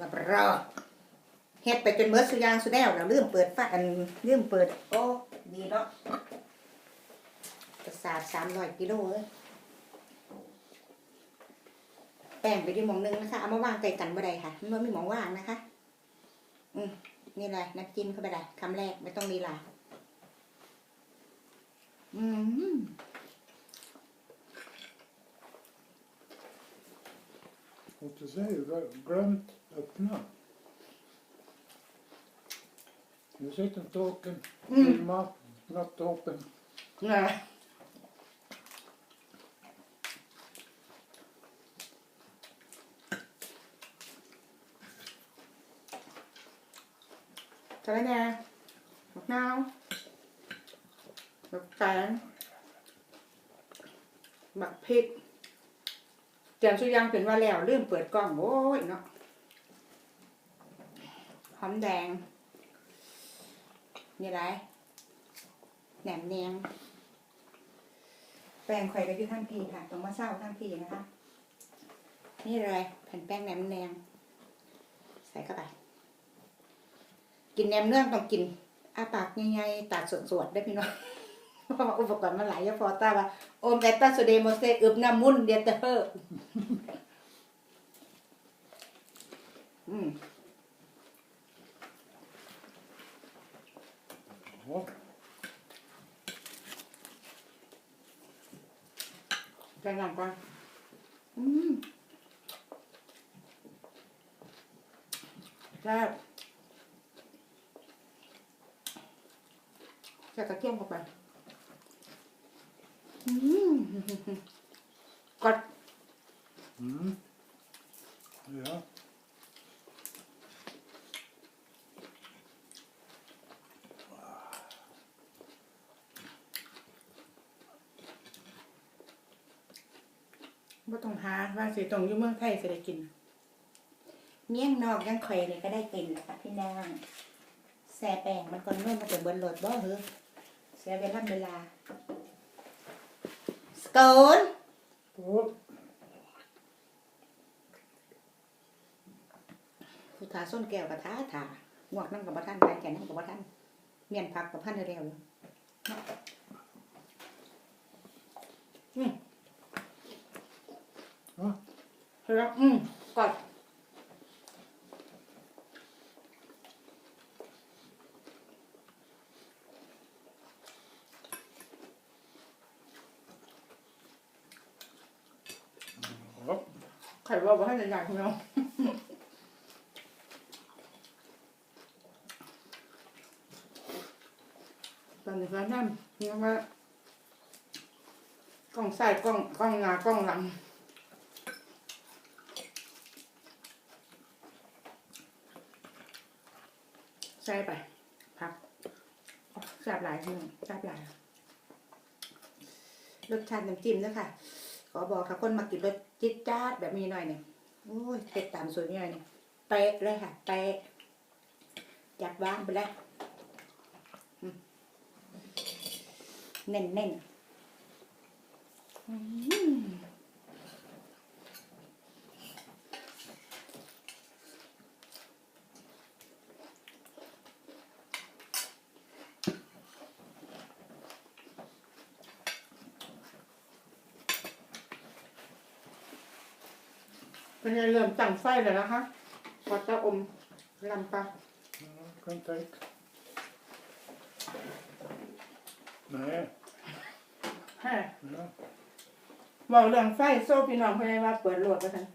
รับรอเฮ็ดไปจนเมื่อสุยางสุดแล้วเราลืมเปิดฝาอันลืมเปิด โอ้ดีเนาะประสาทสามร้อยกิโลเลยแป้งไปที่หมองนึงนะคะ เอามาวางใกล้กันบ่ได้ค่ะมันบ่มีหมองว่างนะคะ อืมนี่เลยน้ำจิ้มเข้าไปได้คำแรกไม่ต้องลีลาอืม What du säger, gl- glömt öppna. Nu sitter tåken, Mm. filma, not open. นะจะได้แน่ เตรียมสุดยางเป็นว่าแล้วลืมเปิดกล้องโอ้ยเนาะหอมแดงนี่ไรแหนมเนียงแป้งไข่ก็อยู่ทั้งทีค่ะต้องมาเศร้าทั้งทีนะคะ นี่เลยแผ่นแป้งแหนมเนียงใส่เข้าไป กินแหนมเนื้องต้องกินอาปากใหญ่ๆตัดสวดๆได้พี่น้อง เพราะว่าอุปกรณ์มันหลายอยางพอตาว่าโอมแอตตาโซเดโมเซอึบน้ำมุนเดียเตอร์อืม Ja, จะหลังก่อนอืมแซ่บใส่กระเทียมเข้าไป อืมกด mm. ja. บ่ต้องหาว่าสิต้องอยู่เมืองไทยสิได้กิน เมี่ยงนอกยังข่อยเลยก็ได้กินนะคะพี่นางแซ่แป้งมันก่อนเมื่อมันจะเบิ้ลโหลดบ่เหรอเสียเวลาเวลา สโกน Skål. ผู้ทาส้นแก้วกับท้าถาหวกนั่งกับบ่ท่านไปแก่นั่งกับบ่ท่านเมียนผักกับพันเร็วๆอยู่เนาะอืม Ja. แล้วอืมกอด Ja. ไข่ว่าบ่ ให้ใหญ่ๆพี่น้องตอนนี้ก็นั่นนี่ว่ากล้องใส่กล้องกล้องหน้ากล้องหลังใส่ไปพักแซ่บหลายพี่น้องแซ่บหลายรสชาติน้ำจิ้มด้วยค่ะ ขอบอกค่ะคนมากินรสจิ๊ดจ้าดแบบนี้หน่อยเนี่ย โอ้ยเผ็ดตามสวยงามน่อยเนี่ยเป๊ะเลยค่ะเป๊ะจัดวางไปเลยอืมเน่นเน่น เป็นไงเริ่มตั้งไฟแล้วนะคะพอจะอมลำปลา Ja, kan tänka. Nej, ฮะ ja. บอกเรื่องไฟโซ่พี่น้องเพื่อนว่าเปิดโหลดไปทัน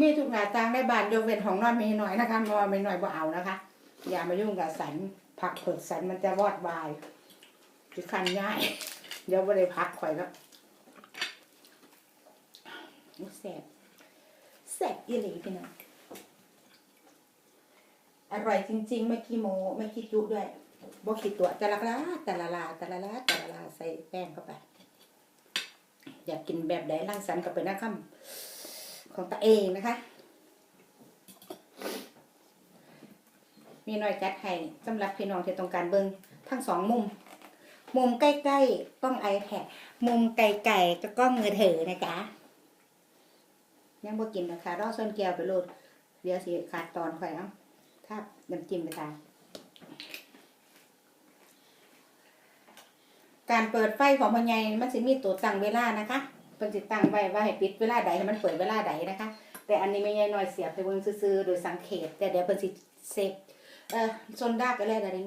มีทุกหน้าต่างในบ้านยกเว้นของนอนมีหน่อยนะคะเพราะว่าไม่หน่อยบ่เอานะคะ อย่ามายุ่งกับสันผักเผือกสันมันจะวอดวายจะคันง่าย เดี๋ยวไม่ได้พักข่อยแล้วอุ๊ย แสบแสบยี่หลีพี่น้องอร่อยจริง ๆ ไม่ขี้โมไม่ขี้จุด้วยบ่ขีดตัวแต่ละลาแต่ละลาแต่ละลาแต่ละลาใส่แป้งเข้าไป อยากกินแบบใดร่างสรรค์ก็เป็นหน้าค่ำของตัวเองนะคะ มีหน่อยจัดให้สำหรับพี่น้องที่ต้องการเบิ่งทั้งสองมุม มุมใกล้ๆกล้อง iPad มุมไกลๆก็กล้องมือถือนะจ๊ะ ยังบ่กินนะคะรอส้นแก้วไปโลดเดี๋ยวสิขาดตอนข่อยเอ้าถ้าน้ำจิ้มไปทานการเปิดไฟของพ่อใหญ่มันสิมีตัวตั้งเวลานะคะเพิ่นสิตั้งไว้ว่าให้ปิดเวลาใดให้มันเปิดเวลาใดนะคะ แต่อันนี้ไม่ใช่น้อยเสียบไปเบิ่งซื่อๆโดยสังเกตแต่เดี๋ยวเพิ่นสิเซฟเอ่อซนดากก็แล้วดาริง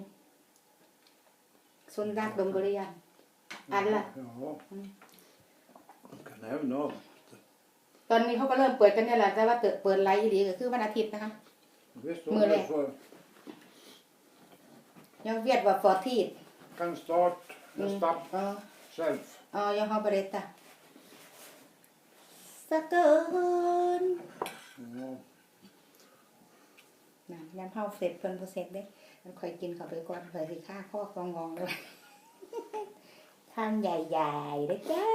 ซนดากดงกริยัน Alla. Ja. Mm. Man kan även ha ตอนนี้เขาก็เริ่มเปิดกันเนี่ยแหละแต่ว่าเปิดเปิดไลฟ์ดีก็คือวันอาทิตย์นะคะ Visst, Må om det. du får, ยังเวียดว่าฟอร์ทีด kan start Mm. nästa อ๋อ själv. อ๋อยังฮอเบรตตาสะเกิน Ja. นะยามเฮาเสร็จเพิ่นบ่เสร็จเด้มันค่อยกินเข้าไปก่อนเผื่อสิค่าข้อกองงองเลย ทางใหญ่ๆเด้อจ้า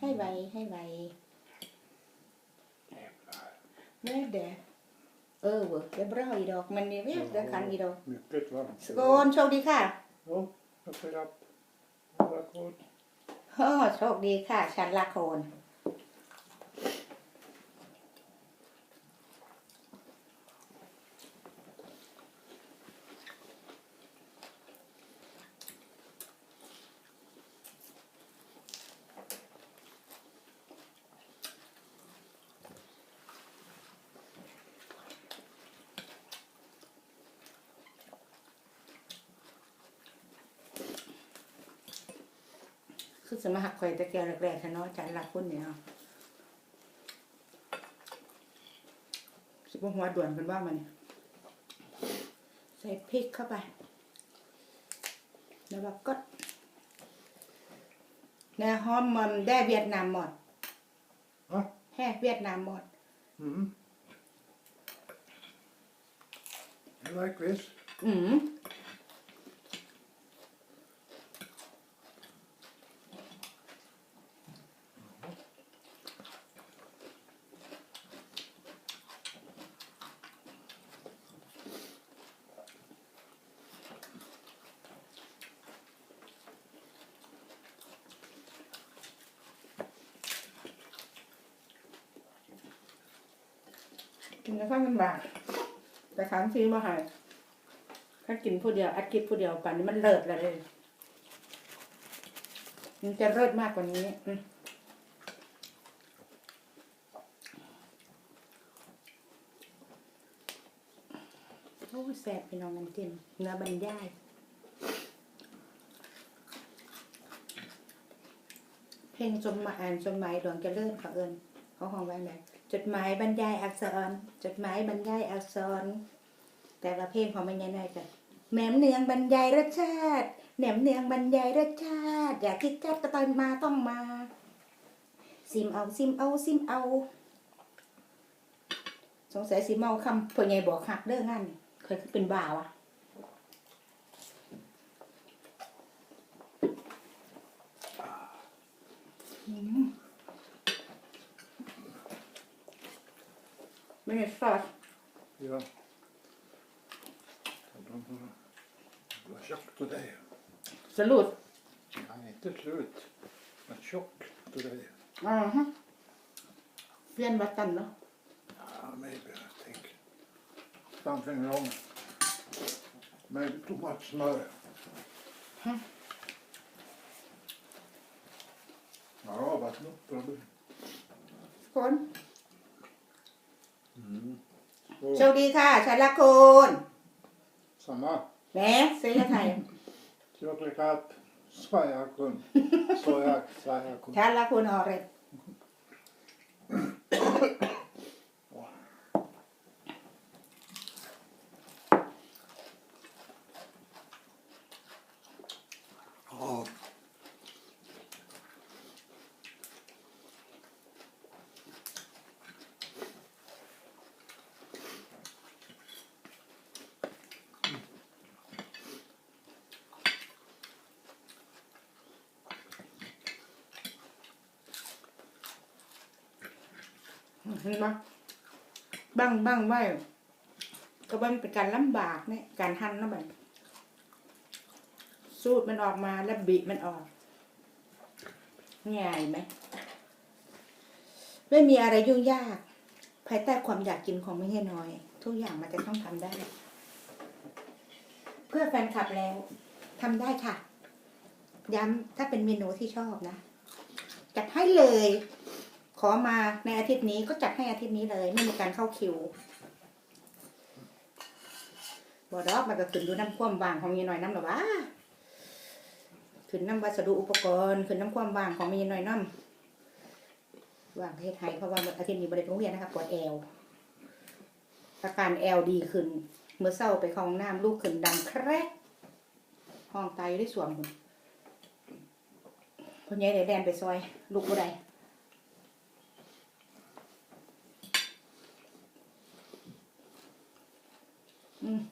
ให้ไวให้ไว Jävlar. แม่เด้อเออเว้ยเรียบร้อยอีดอกมันนี่เวียดเด้อคันอีดอก Mycket varmt. สกนโชคดีค่ะ Ja, jag ser att alla kort. โอ้โชคดีค่ะ ฉันละโคน คือสมาหักข่อยตะเกียบแรกๆค่ะเนาะฉันละคนเนี่ยเนาะสิบหัวด่วนเป็นว่ามันใส่พริกเข้าไป แล้วก็กดเนื้อหอมมันได้เวียดนามหมด Va? แห่เวียดนามหมด Mm. You like this? อืม กินแล้วก็ลำบากแต่ครั้งที่มาใหายถ้ากินผู้เดียวอัดกินผู้เดียวป่านนี้มันเลิศเลยมันจะเลิศมากกว่านี้โอ้แสบพี่น้องน้ำจิ้มเนื้อบรรยายเพลงจมมาอ่านจดหมายหลวงเจะเลื่อนเขาเอิญเขาห้องไว้ไหน จดหมายบรรยายอักษร จดหมายบรรยายอักษร แต่ละเพลงของมันยังไงกันแหนมเนืองบรรยายรสชาติแหนมเนืองบรรยายรสชาติ อยากคิดจัดก็ตอนมาต้องมา ซิมเอาซิมเอาซิมเอา สงสัยสิมเมาคำพ่อใหญ่บอกหักเด้องานนี่เคยเป็นบ่าวะอืม Minuutspel. Ja. Du er tjukk av deg. Salut. Nei, ikke slut. Men tjukk av deg. Uh -huh. Fem vatten, Ja, maybe, I tenker. Something wrong. Maybe too much smør. Hm. Ja, vatten opp, Skål. คน Mm. โชคดีค่ะชาละคน Samma. แหมเสียไทย Tjocklekat. Svajakun. Sojak, svajakun. ชาละคนออกเลย Ja. Ừ, เห็นไหมบังบังไว้ก็มันเป็นการลำบากเนี่ยการหั่นนะแบบสูตรมันออกมาแล้วบีมันออกง่ายไหมไม่มีอะไรยุ่งยาก ภายใต้ความอยากกินของไม่ใช่น้อย ทุกอย่างมันจะต้องทำได้ เพื่อแฟนคลับแล้วทำได้ค่ะ ย้ำถ้าเป็นเมนูที่ชอบนะจัดให้เลย ขอมาในอาทิตย์นี้ก็จัดให้อาทิตย์นี้เลยไม่มีการเข้าคิวบอดอกมันก็ขึ้นดูน้ำความว่างของมีหน่อยน้ำหรอวะขึ้นน้ำวัสดุอุปกรณ์ขึ้นน้ำความว่างของมีหน่อยน้ำว่างประเทศไทยเพราะว่าอาทิตย์นี้บริเวณโรงเรียนนะคะปวดแอวอาการแอลดีขึ้น เมื่อเศร้าไปเข้องน้ำลูกขึ้นดังแครกห้องไตได้สวมคุณคนใหญ่ได้แดนไปซอย ลูกบ่ได้ Mm.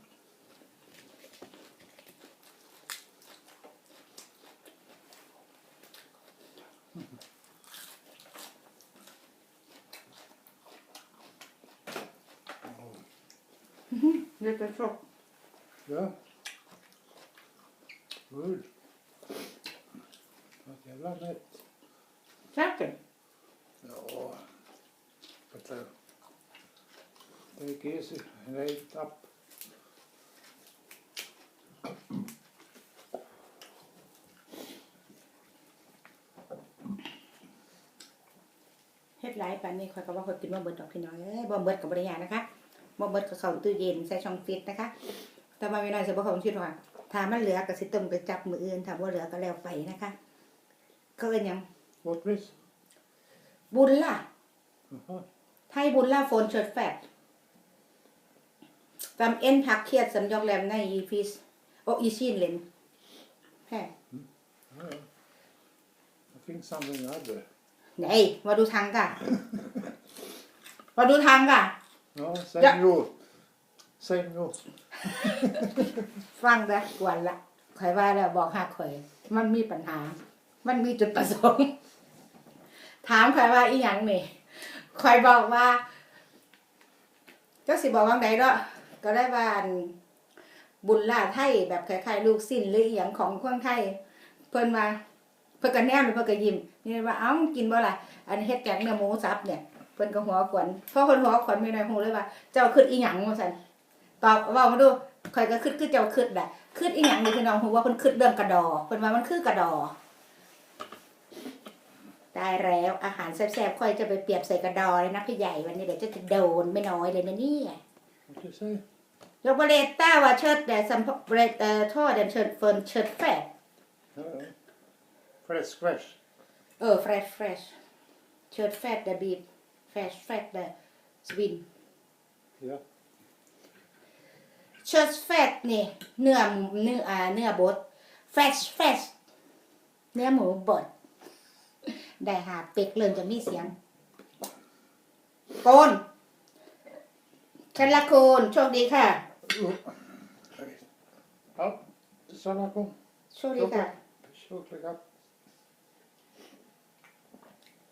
Det er flott. Ja. Gull. At jævla nett. Kjøkken? Ja. Det er ikke reit opp. นนี้คอยก็ว่าคอยกินบ่เบิดดอกพี่น้อยเอ้ยบ่เบิดกับบริยางนะคะบ่เบิดก็เข้าตู้เย็นใส่ช่องฟิตนะคะ แต่ว่าไม่น้อยสิบ่เข้าฟิตหรอกค่ะถ้ามันเหลือก็สิต้มไปจับมื้ออื่นถ้าบ่เหลือก็แล้วไปนะคะก็เอิ้นหยัง What please? บุญล่ะ Jaha. ไทยบุญล่าโฟนเชิดแฟดตามเอ็นพักเครียดสำยองแรมในอีฟิสโออีชินเลนแฮ่ Ja, ja. Det finns something other. ไหนมาดูทางก่ะมาดูทางก่ะ Ja, säg Ja. no. Säg no. ฟังนะกวนละข่อยว่าแล้วบอกหักข่อย มันมีปัญหา มันมีจุดประสงค์ ถามข่อยว่าอีหยังนี่ข่อยบอกว่าเจ้าสิบอกว่าไงเนาะก็ได้ว่าอันบุญล่าไทยแบบคล้ายๆลูกสิ้นหรืออีหยังของคนไทย เพิ่นว่า เพิ่นก็แนมเพิ่นก็ยิ้มนี่ว่าเอ้ากินบ่ล่ะอันเฮ็ดแกงเนื้อหมูสับเนี่ยเพิ่นก็หัวขวัญเพราะเพิ่นหัวขวัญไม่ได้ฮู้เลยว่า เจ้าคิดอีหยังว่าซั่นตอบเว้ามาดูข่อยก็คิดคือเจ้าคิดแหละคิดอีหยังนี่พี่น้องฮู้ว่าเพิ่นคิดเรื่องกระดอเพิ่นว่ามันคือกระดอตายแล้วอาหารแซ่บๆค่อยจะไปเปรียบใส่กระดอเลยนะพี่ใหญ่วันนี้เดี๋ยวจะโดนไม่น้อยเลยนะเนี่ย What you say? ยกเบรตต้าว่าเ Fresh, fresh. เออ fresh fresh เชิดแฟดเดบีบ fresh fat เดสวิน Ja. เชิดแฟดนี่เนื้อเนื้ออ่าเนื้อบด fresh fresh เนื้อหมูบด ได้หาเป็กเริ่มจะมีเสียงโกนฉันละโคนโชคดีค่ะ Oh. Ja, Sanna kom. โชคดีค่ะ Tjocklig upp. Vad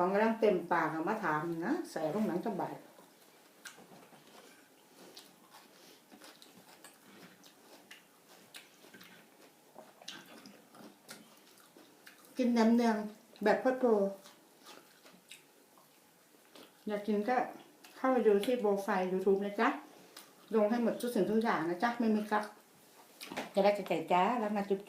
ของกำลังเต็มปากอะมาถามนะแส่ลงหลังจะบาดกินน้ำเนืองแบบพ่อโตอยากกินก็เข้าไปดูที่โปรไฟล์ YouTube นะจ๊ะ ลงให้หมดทุกสิ่งทุกอย่างนะจ๊ะ ไม่มีกักจะได้จะใจจ้าแล้วมาจุ๊บ